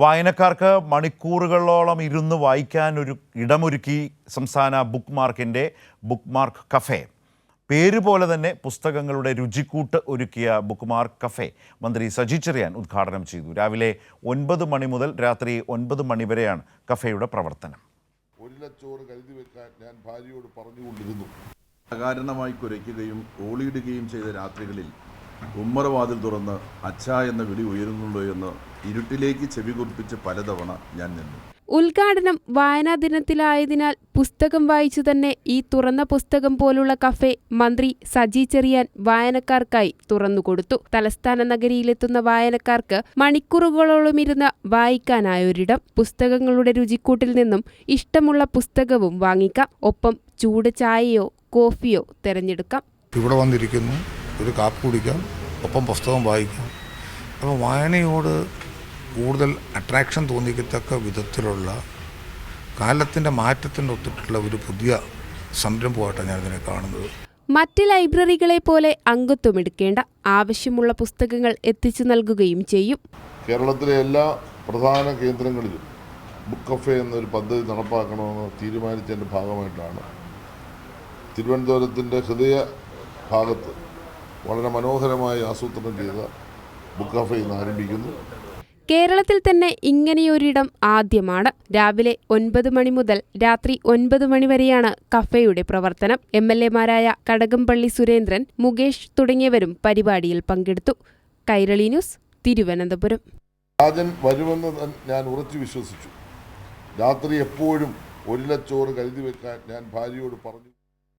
വായനക്കാർക്ക് മണിക്കൂറുകളോളം ഇരുന്ന് വായിക്കാൻ ഒരു ഇടമൊരുക്കി സംസ്ഥാന ബുക്ക് മാർക്കിന്റെ ബുക്ക് മാർക്ക് കഫേ. പേര് പോലെ തന്നെ പുസ്തകങ്ങളുടെ രുചിക്കൂട്ട് ഒരുക്കിയ ബുക്ക് മാർക്ക് കഫേ മന്ത്രി സജി ചെറിയാൻ ഉദ്ഘാടനം ചെയ്തു. രാവിലെ ഒൻപത് മണി മുതൽ രാത്രി ഒൻപത് മണി വരെയാണ് കഫേയുടെ പ്രവർത്തനം. ഒരിലച്ചോറ് കരുതി വെക്കാൻ ഞാൻ ഭാര്യയോട് പറഞ്ഞുകൊണ്ടിരുന്നു. അകാരണമായി കുരയ്ക്കുകയും ഓളിയിടുകയും ചെയ്ത രാത്രികളിൽ ഉമ്മറവാതിൽ തുറന്ന് അച്ഛാ എന്ന വിളി ഉയരുന്നുള്ളൂ എന്ന് ഇരുട്ടിലേക്ക് ചെവി കുറിപ്പിച്ച് പലതവണ ഞാൻ നിന്നു. ഉദ്ഘാടനം വായനാ ദിനത്തിലായതിനാൽ പുസ്തകം വായിച്ചു തന്നെ ഈ തുറന്ന പുസ്തകം പോലുള്ള കഫേ മന്ത്രി സജി ചെറിയാൻ വായനക്കാർക്കായി തുറന്നുകൊടുത്തു തലസ്ഥാന നഗരിയിലെത്തുന്ന വായനക്കാർക്ക് മണിക്കൂറുകളോളം ഇരുന്ന് വായിക്കാനായൊരിടം. പുസ്തകങ്ങളുടെ രുചിക്കൂട്ടിൽ നിന്നും ഇഷ്ടമുള്ള പുസ്തകവും വാങ്ങിക്കാം. ഒപ്പം ചൂട് ചായയോ കോഫിയോ തിരഞ്ഞെടുക്കാം. ഇവിടെ വന്നിരിക്കുന്നു. ഒരു കാപ്പി കുടിക്കാം ഒപ്പം പുസ്തകം വായിക്കാം. അപ്പോൾ വായനയോട് കൂടുതൽ അട്രാക്ഷൻ തോന്നിക്കത്തക്ക വിധത്തിലുള്ള കാലത്തിന്റെ മാറ്റത്തിന്റെ ഒത്തിട്ടുള്ള ഒരു പുതിയ സംരംഭമായിട്ടാണ് ഞാനിതിനെ കാണുന്നത്. മറ്റ് ലൈബ്രറികളെ പോലെ അംഗത്വം എടുക്കേണ്ട ആവശ്യമുള്ള പുസ്തകങ്ങൾ എത്തിച്ചു നൽകുകയും ചെയ്യും. കേരളത്തിലെ എല്ലാ പ്രധാന കേന്ദ്രങ്ങളിലും ബുക്ക് കഫേ എന്നൊരു പദ്ധതി നടപ്പാക്കണമെന്ന് തീരുമാനിച്ചതിന്റെ ഭാഗമായിട്ടാണ്. തിരുവനന്തപുരത്തിന്റെ ഹൃദയ ഭാഗത്ത് വളരെ മനോഹരമായി ആസൂത്രണം ചെയ്ത ബുക്ക് കഫേ ഇന്ന് ആരംഭിക്കുന്നു. കേരളത്തിൽ തന്നെ ഇങ്ങനെയൊരിടം ആദ്യമാണ്. രാവിലെ ഒൻപത് മണി മുതൽ രാത്രി ഒൻപത് മണി വരെയാണ് കഫേയുടെ പ്രവർത്തനം. എം എൽ എമാരായ കടകംപള്ളി സുരേന്ദ്രൻ മുകേഷ് തുടങ്ങിയവരും പരിപാടിയിൽ പങ്കെടുത്തു. കൈരളി ന്യൂസ് തിരുവനന്തപുരം. രാജൻ വരുമെന്ന് ഞാൻ ഉറച്ചു വിശ്വസിച്ചു. രാത്രി എപ്പോഴും ഒരു ചോറ് കരുതി വെക്കാൻ ഞാൻ ഭാര്യയോട് പറഞ്ഞു.